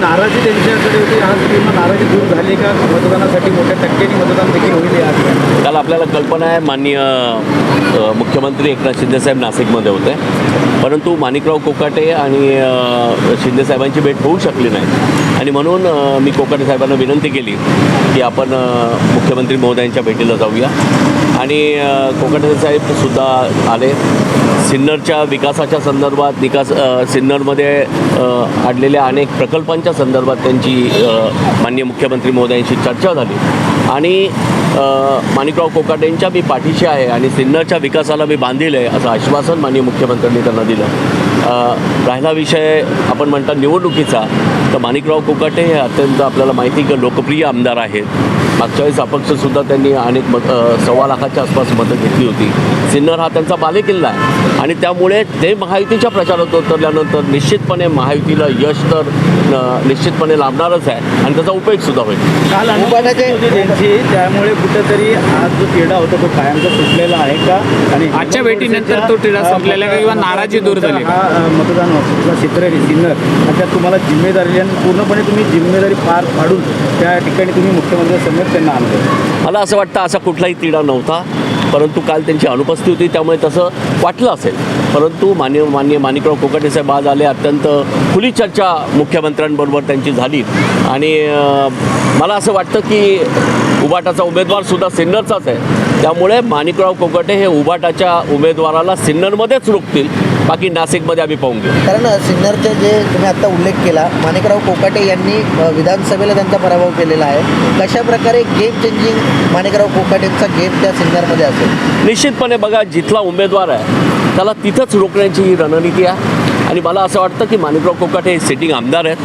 नाराजी त्यांच्याकडे होती. आज पूर्ण नाराजी दूर झाली का? मतदानासाठी मोठ्या टक्क्यांनी मतदान देखील होईल आज काल आपल्याला कल्पना आहे माननीय मुख्यमंत्री एकनाथ शिंदेसाहेब नाशिकमध्ये होते. परंतु माणिकराव कोकाटे आणि शिंदेसाहेबांची भेट होऊ शकली नाही. आणि म्हणून मी कोकाटे साहेबांना विनंती केली की आपण मुख्यमंत्री महोदयांच्या भेटीला जाऊया. आणि अ, साहेबसुद्धा आले. सिन्नरच्या विकासाच्या संदर्भात विकास सिन्नरमध्ये आणलेल्या अनेक प्रकल्पांच्या संदर्भात त्यांची माननीय मुख्यमंत्री महोदयांशी चर्चा झाली. आणि माणिकराव कोकाटेंच्या मी पाठीशी आहे आणि सिन्नरच्या विकासाला मी बांधील आहे असं आश्वासन माननीय मुख्यमंत्र्यांनी त्यांना दिलं. राहिला विषय आपण म्हणता निवडणुकीचा. तर माणिकराव कोकाटे हे अत्यंत आपल्याला माहिती की लोकप्रिय आमदार आहेत. मागच्या वेळेस अपक्षसुद्धा त्यांनी अनेक मत सव्वा लाखाच्या आसपास मतं घेतली होती. सिन्नर हा त्यांचा बालेकिल्ला आहे. आणि त्यामुळे ते महायुतीच्या प्रचारात उतरल्यानंतर निश्चितपणे महायुतीला यश तर निश्चितपणे लाभणारच आहे. आणि त्याचा उपयोगसुद्धा होईल. काल होती त्यांची. त्यामुळे कुठेतरी आज जो तिढा होता तो कायमचा सुटलेला आहे का? आणि आजच्या भेटीनंतर तो तिढा आहे का? किंवा नाराजी दूर झाली? हा मतदान किंवा क्षेत्र आहे सिन्नर आणि त्यात तुम्हाला जिम्मेदारी आणि पूर्णपणे तुम्ही जिम्मेदारी पार पाडून त्या ठिकाणी तुम्ही मुख्यमंत्र्यांसमोर त्यांना आणलं. मला असं वाटतं असा कुठलाही तिढा नव्हता. परंतु काल त्यांची अनुपस्थिती होती त्यामुळे तसं वाटलं असेल. परंतु मान्य मान्य माणिकराव कोकाटे साहेब आज आले अत्यंत खुली चर्चा मुख्यमंत्र्यांबरोबर त्यांची झाली. आणि मला असं वाटतं की उबाटाचा उमेदवारसुद्धा सिन्नरचाच आहे. त्यामुळे माणिकराव कोकाटे हे उबाटाच्या उमेदवाराला सिन्नरमध्येच रोखतील बाकी नाशिकमध्ये आम्ही पाहून घेऊ. कारण सिन्नरचे जे तुम्ही आत्ता उल्लेख केला माणिकराव कोकाटे यांनी विधानसभेला त्यांचा पराभव केलेला आहे. कशा प्रकारे गेम चेंजिंग माणिकराव कोकाटेंचा गेम त्या सिन्नरमध्ये असेल? निश्चितपणे बघा जिथला उमेदवार आहे त्याला तिथंच रोखण्याची ही रणनीती आहे. आणि मला असं वाटतं की माणिकराव कोकाटे हे सिटिंग आमदार आहेत.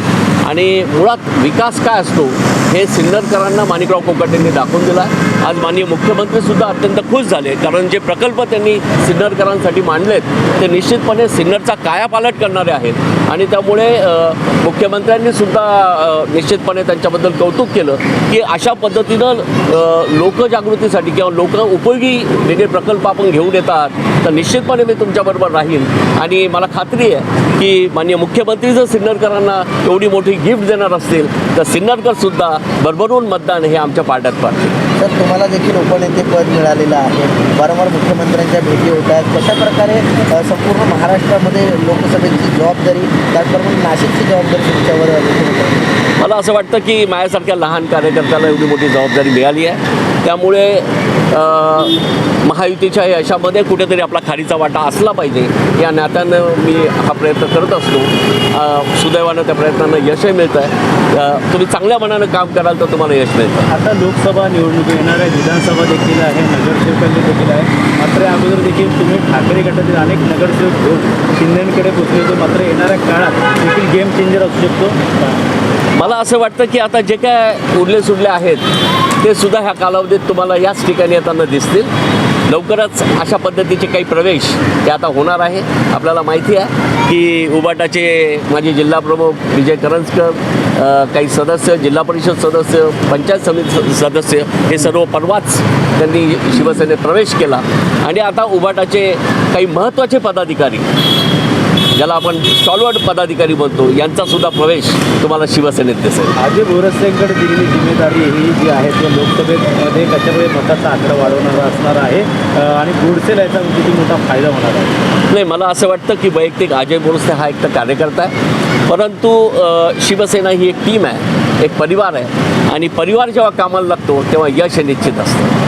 आणि मुळात विकास काय असतो? हे सिन्नरकरांना माणिकराव कोकाटेंनी दाखवून दिला आहे आज माननीय मुख्यमंत्रीसुद्धा अत्यंत खुश झाले कारण जे प्रकल्प त्यांनी सिन्नरकरांसाठी मांडलेत ते निश्चितपणे सिन्नरचा कायापालट करणारे आहेत. आणि त्यामुळे मुख्यमंत्र्यांनी सुद्धा निश्चितपणे त्यांच्याबद्दल कौतुक केलं की अशा पद्धतीनं लोकजागृतीसाठी किंवा लोक उपयोगी वेगळे प्रकल्प आपण घेऊन येतात तर निश्चितपणे मी तुमच्याबरोबर राहीन. आणि मला खात्री आहे की माननीय मुख्यमंत्री जर सिन्नरकरांना एवढी मोठी गिफ्ट देणार असतील तर सिन्नरकरसुद्धा भरभरून मतदान हे आमच्या पार्ट्यात पाडतील तर तुम्हाला देखील उपनेतेपद मिळालेलं आहे. वारंवार मुख्यमंत्र्यांच्या भेटी होत आहेत. कशा प्रकारे संपूर्ण महाराष्ट्रामध्ये लोकसभेची जबाबदारी त्याचप्रमाणे नाशिकची जबाबदारी तुमच्यावर मला असं वाटतं की माझ्यासारख्या लहान कार्यकर्त्याला एवढी मोठी जबाबदारी मिळाली आहे. त्यामुळे महायुतीच्या यशामध्ये कुठेतरी आपला खारीचा वाटा असला पाहिजे. या नात्यानं मी हा प्रयत्न करत असतो. सुदैवानं त्या प्रयत्नानं यशही मिळतं आहे तुम्ही चांगल्या मनानं काम कराल तर तुम्हाला यश मिळतं. आता लोकसभा निवडणूक येणार आहे विधानसभा देखील आहे नगरसेवकांची देखील आहे. मात्र या अगोदर देखील तुम्ही ठाकरे गटातील अनेक नगरसेवक घेऊन शिंदेकडे पोचले होते. मात्र येणाऱ्या काळात देखील गेम चेंजर असू शकतो. मला असं वाटतं की आता जे काय उरले सुरले आहेत ते सुद्धा ह्या कालावधीत तुम्हाला याच ठिकाणी येताना दिसतील. लवकरच अशा पद्धतीचे काही प्रवेश ते आता होणार आहे. आपल्याला माहिती आहे की उबाटाचे माजी जिल्हाप्रमुख विजय करंजकर काही सदस्य जिल्हा परिषद सदस्य पंचायत समिती सदस्य हे सर्व परवाच त्यांनी शिवसेनेत प्रवेश केला. आणि आता उबाटाचे काही महत्त्वाचे पदाधिकारी ज्याला आपण स्टॉलवर्ड पदाधिकारी म्हणतो यांचा सुद्धा प्रवेश तुम्हाला शिवसेनेत दिसेल. अजय बोरसेंकडे दिलेली जिम्मेदारी ही जी आहे ती लोकसभेमध्ये कशाप्रकारे मताचा आकडा वाढवणार असणार आहे आणि गोडसेला याचा किती मोठा फायदा होणार आहे? नाही मला असं वाटतं की वैयक्तिक अजय बोरसे हा एक तर कार्यकर्ता आहे परंतु शिवसेना ही एक टीम आहे एक परिवार आहे आणि परिवार जेव्हा कामाला लागतो तेव्हा यश हे निश्चित असतं.